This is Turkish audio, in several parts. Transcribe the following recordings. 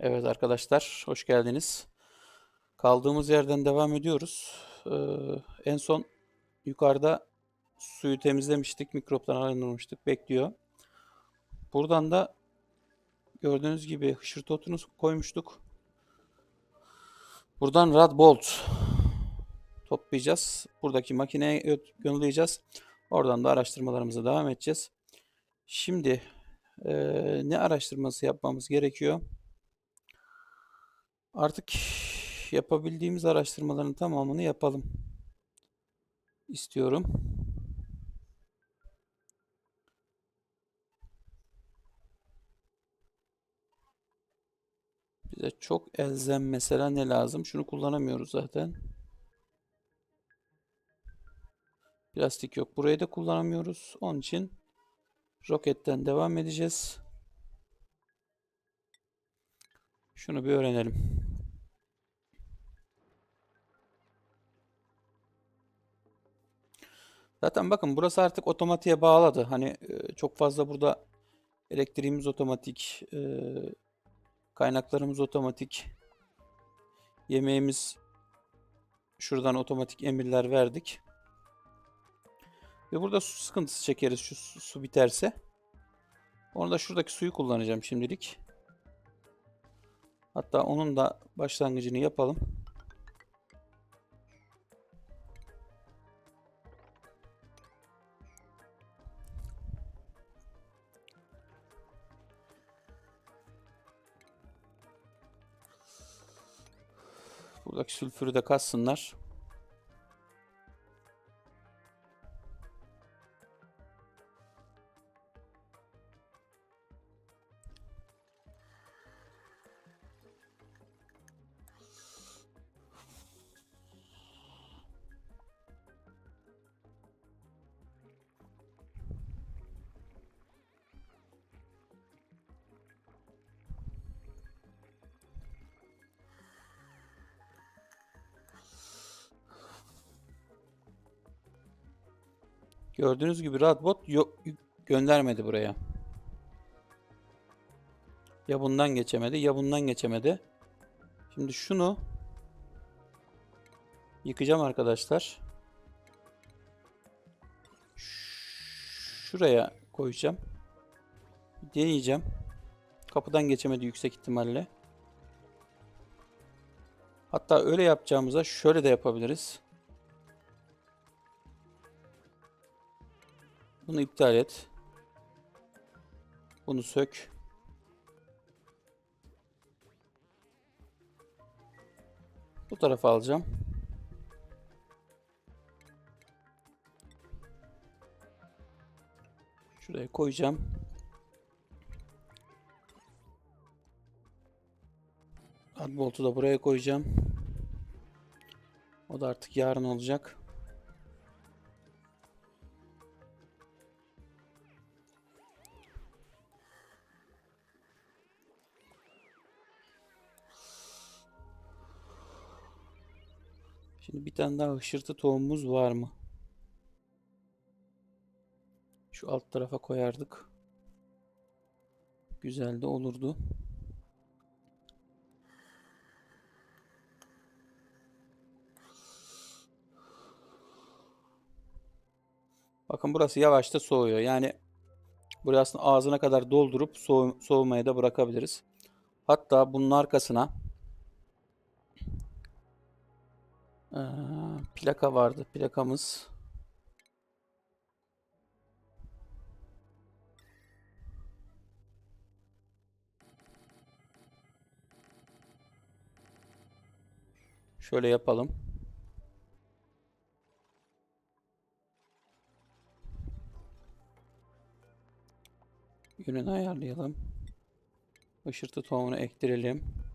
Evet arkadaşlar, hoş geldiniz. Kaldığımız yerden devam ediyoruz. Ee, en son yukarıda suyu temizlemiştik, mikroptan arındırmıştık, bekliyor. Buradan da gördüğünüz gibi hışırtı otunu koymuştuk. Buradan rad bolt toplayacağız. Buradaki makineye göndereceğiz. Oradan da araştırmalarımıza devam edeceğiz. Şimdi eee, ne araştırması yapmamız gerekiyor? Artık yapabildiğimiz araştırmaların tamamını yapalım istiyorum. Bize çok elzem mesela ne lazım? Şunu kullanamıyoruz zaten. Plastik yok. Burayı da kullanamıyoruz. Onun için roketten devam edeceğiz. Şunu bir öğrenelim. Zaten bakın burası artık otomatiğe bağladı. Hani e, çok fazla burada elektriğimiz otomatik, e, kaynaklarımız otomatik, yemeğimiz şuradan otomatik emirler verdik. Ve burada su sıkıntısı çekeriz şu su, su biterse. Onu da şuradaki suyu kullanacağım şimdilik. Hatta onun da başlangıcını yapalım. Buradaki sülfürü de katsınlar. Gördüğünüz gibi Radbot yok göndermedi buraya. Ya bundan geçemedi ya bundan geçemedi. Şimdi şunu yıkacağım arkadaşlar. Şuraya koyacağım. Deneyeceğim. Kapıdan geçemedi yüksek ihtimalle. Hatta öyle yapacağımıza şöyle de yapabiliriz. Bunu iptal et. Bunu sök. Bu tarafa alacağım. Şuraya koyacağım. Adbolt'u da buraya koyacağım. O da artık yarın olacak. Şimdi bir tane daha hışırtı tohumumuz var mı? Şu alt tarafa koyardık. Güzel de olurdu. Bakın burası yavaşta soğuyor. Yani burayı aslında ağzına kadar doldurup soğu- soğumaya da bırakabiliriz. Hatta bunun arkasına eee, plaka vardı. Plakamız şöyle yapalım. Yönünü ayarlayalım. Işırtı tohumunu ektirelim.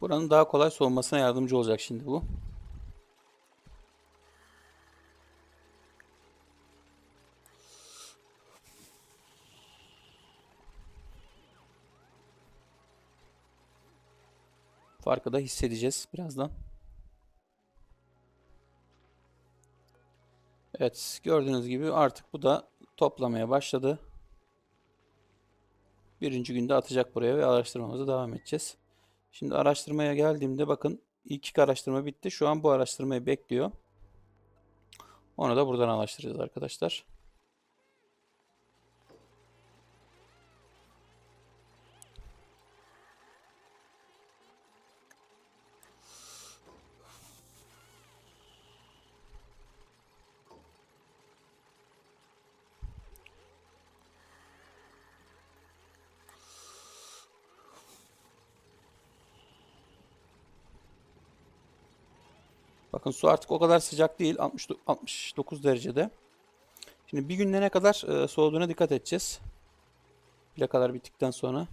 Buranın daha kolay soğumasına yardımcı olacak şimdi bu. Farkı da hissedeceğiz birazdan. Evet gördüğünüz gibi artık bu da toplamaya başladı. Birinci günde atacak buraya ve araştırmamıza devam edeceğiz. Şimdi araştırmaya geldiğimde bakın ilk araştırma bitti. Şu an bu araştırmayı bekliyor. Onu da buradan araştıracağız arkadaşlar. Bakın su artık o kadar sıcak değil. 60, 69 derecede. Şimdi bir günde ne kadar e, soğuduğuna dikkat edeceğiz. Plakalar bittikten sonra.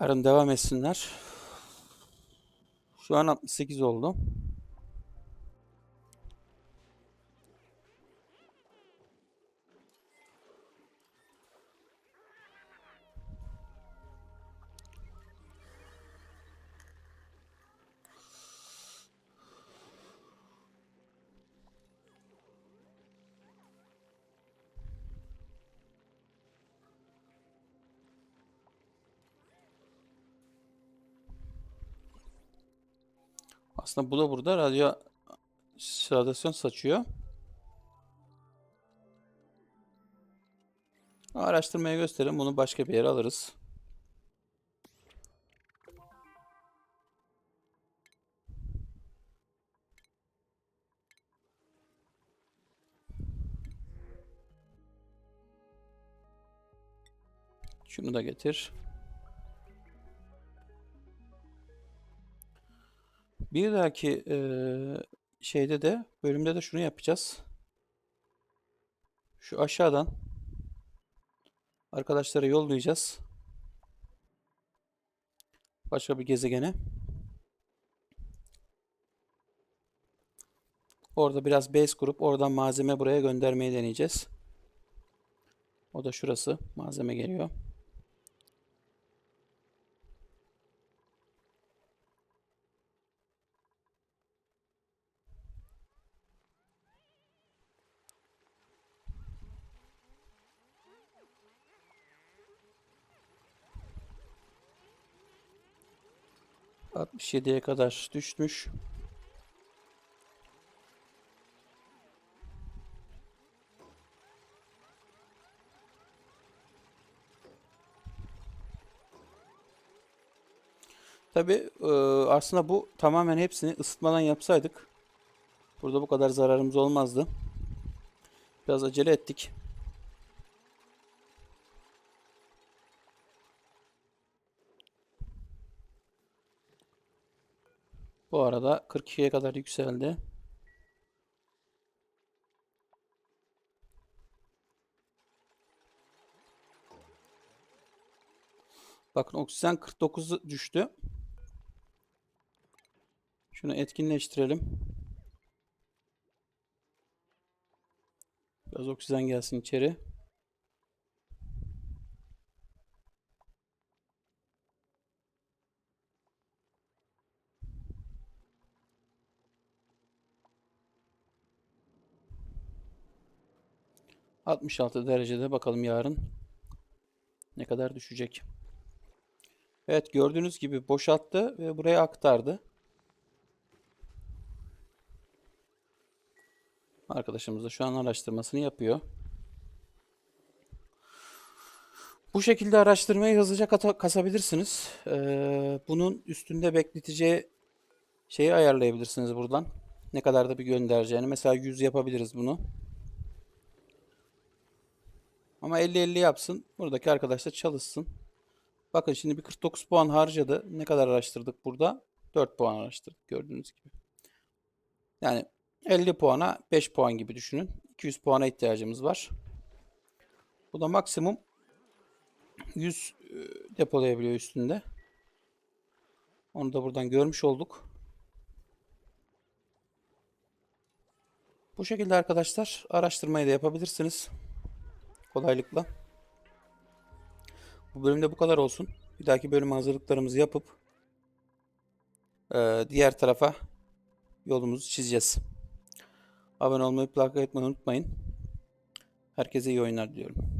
Yarın devam etsinler. Şu an 68 oldu. Aslında bu da burada radyo radyasyon saçıyor. Araştırmaya gösterin. Bunu başka bir yere alırız. Şunu da getir. Bir dahaki eee, şeyde de bölümde de şunu yapacağız. Şu aşağıdan arkadaşlara yollayacağız. Başka bir gezegene. Orada biraz base kurup oradan malzeme buraya göndermeyi deneyeceğiz. O da şurası. Malzeme geliyor. Altmış yediye kadar düşmüş. Tabii e, aslında bu tamamen hepsini ısıtmadan yapsaydık burada bu kadar zararımız olmazdı. Biraz acele ettik. Bu arada 42'ye kadar yükseldi. Bakın oksijen 49 düştü. Şunu etkinleştirelim. Biraz oksijen gelsin içeri. ...66 derecede bakalım yarın... ...ne kadar düşecek. Evet gördüğünüz gibi boşalttı ve buraya aktardı. Arkadaşımız da şu an araştırmasını yapıyor. Bu şekilde araştırmayı hızlıca kasabilirsiniz. Ee, bunun üstünde bekleteceği şeyi ayarlayabilirsiniz buradan. Ne kadar da bir göndereceğini. Mesela 100 yapabiliriz bunu. Ama 50-50 yapsın. Buradaki arkadaşlar çalışsın. Bakın şimdi bir 49 puan harcadı. Ne kadar araştırdık burada? 4 puan araştırdık gördüğünüz gibi. Yani 50 puana 5 puan gibi düşünün. 200 puana ihtiyacımız var. Bu da maksimum 100 e, depolayabiliyor üstünde. Onu da buradan görmüş olduk. Bu şekilde arkadaşlar araştırmayı da yapabilirsiniz. Kolaylıkla. Bu bölümde bu kadar olsun. Bir dahaki bölüm hazırlıklarımızı yapıp e, diğer tarafa yolumuzu çizeceğiz. Abone olmayı, like etmeyi unutmayın. Herkese iyi oyunlar diliyorum.